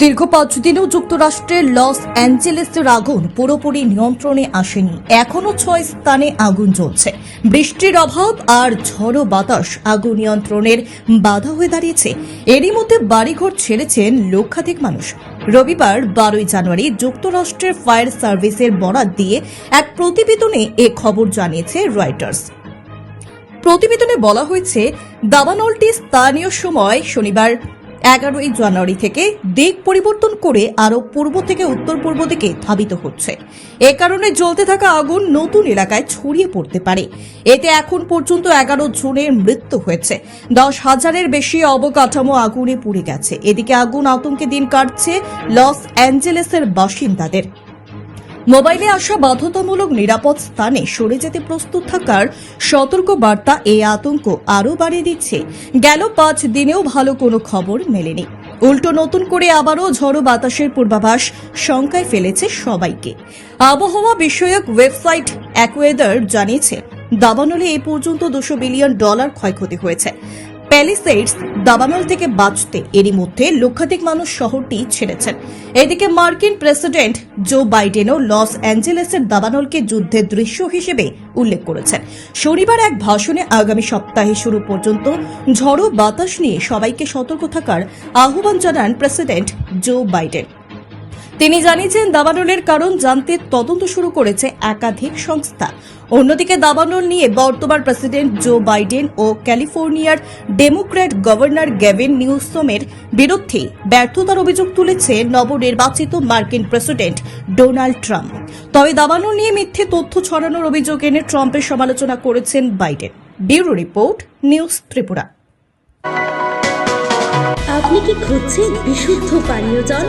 দীর্ঘ পাঁচ দিনেও যুক্তরাষ্ট্রের লস অ্যাঞ্জেলেসের আগুন পুরোপুরি নিয়ন্ত্রণে আসেনি। এখনও ছয় স্থানে আগুন জ্বলছে। বৃষ্টির অভাব আর ঝড়ো বাতাস আগুন নিয়ন্ত্রণের বাধা হয়ে দাঁড়িয়েছে। এরই মধ্যে বাড়িঘর ছেড়েছেন লক্ষাধিক মানুষ। রবিবার বারোই জানুয়ারি যুক্তরাষ্ট্রের ফায়ার সার্ভিসের বরাত দিয়ে এক প্রতিবেদনে এ খবর জানিয়েছে রয়টার্স। প্রতিবেদনে বলা হয়েছে, দাবানলটি স্থানীয় সময় শনিবার এগারোই জানুয়ারি থেকে দিক পরিবর্তন করে আরও পূর্ব থেকে উত্তর পূর্ব দিকে ধাবিত হচ্ছে। এ কারণে জ্বলতে থাকা আগুন নতুন এলাকায় ছড়িয়ে পড়তে পারে। এতে এখন পর্যন্ত এগারো জনের মৃত্যু হয়েছে। দশ হাজারের বেশি অবকাঠামো আগুনে পুড়ে গেছে। এদিকে আগুন আতঙ্কে দিন কাটছে লস অ্যাঞ্জেলেসের বাসিন্দাদের। মোবাইলে আসা বাধ্যতামূলক নিরাপদ স্থানে সরে যেতে প্রস্তুত থাকার সতর্ক বার্তা এই আতঙ্ক আরও বাড়িয়ে দিচ্ছে। গেল পাঁচ দিনেও ভালো কোনো খবর মেলেনি। উল্টো নতুন করে আবারও ঝড়ো বাতাসের পূর্বাভাস শঙ্কায় ফেলেছে সবাইকে। আবহাওয়া বিষয়ক ওয়েবসাইট অ্যাকোয়েদার জানিয়েছে, দাবানলে এ পর্যন্ত দুশো বিলিয়ন ডলার ক্ষয়ক্ষতি হয়েছে। প্যালিসেডস দাবানল থেকে বাঁচতে এরই মধ্যে লক্ষাধিক মানুষ শহরটি ছেড়েছেন। এদিকে মার্কিন প্রেসিডেন্ট জো বাইডেনও লস অ্যাঞ্জেলেসের দাবানলকে যুদ্ধের দৃশ্য হিসেবে উল্লেখ করেছেন। শনিবার এক ভাষণে আগামী সপ্তাহে শুরু পর্যন্ত ঝড়ো বাতাস নিয়ে সবাইকে সতর্ক থাকার আহ্বান জানান প্রেসিডেন্ট জো বাইডেন। তিনি জানিয়েছেন, দাবানলের কারণ জানতে তদন্ত শুরু করেছে একাধিক সংস্থা। অন্যদিকে দাবানল নিয়ে বর্তমান প্রেসিডেন্ট জো বাইডেন ও ক্যালিফোর্নিয়ার ডেমোক্র্যাট গভর্নর গ্যাভিন নিউসমের বিরুদ্ধে ব্যর্থতার অভিযোগ তুলেছে নবনির্বাচিত মার্কিন প্রেসিডেন্ট ডোনাল্ড ট্রাম্প। তবে দাবানল নিয়ে মিথ্যে তথ্য ছড়ানোর অভিযোগ এনে ট্রাম্পের সমালোচনা করেছেন Biden. Bureau report, news Tripura. আপনি কি খুঁজছেন বিশুদ্ধ পানীয় জল?